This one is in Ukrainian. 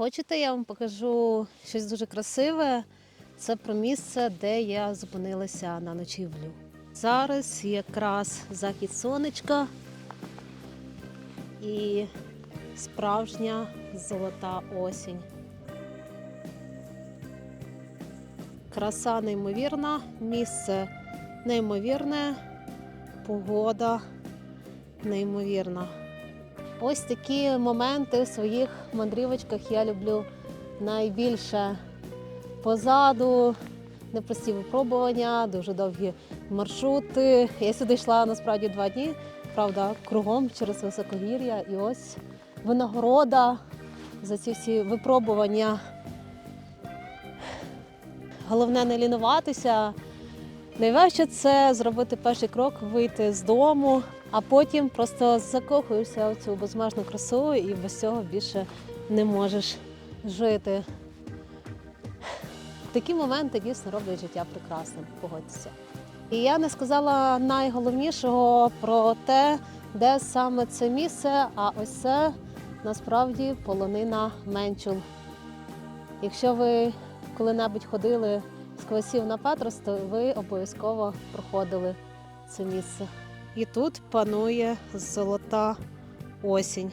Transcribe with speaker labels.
Speaker 1: Хочете, я вам покажу щось дуже красиве. Це про місце, де я зупинилася на ночівлю. Зараз якраз захід сонечка і справжня золота осінь. Краса неймовірна, місце неймовірне, погода неймовірна. Ось такі моменти в своїх мандрівочках я люблю найбільше. Позаду непрості випробування, дуже довгі маршрути. Я сюди йшла насправді два дні, правда, кругом через високогір'я. І ось винагорода за ці всі випробування. Головне не лінуватися. Найважче це зробити перший крок, вийти з дому, а потім просто закохуєшся в цю безмежну красу і без цього більше не можеш жити. Такі моменти дійсно роблять життя прекрасним, погодьтеся. І я не сказала найголовнішого про те, де саме це місце, а ось це насправді полонина Менчул. Якщо ви коли-небудь ходили з Квасів на Патрос, то ви обов'язково проходили це місце. І тут панує золота осінь.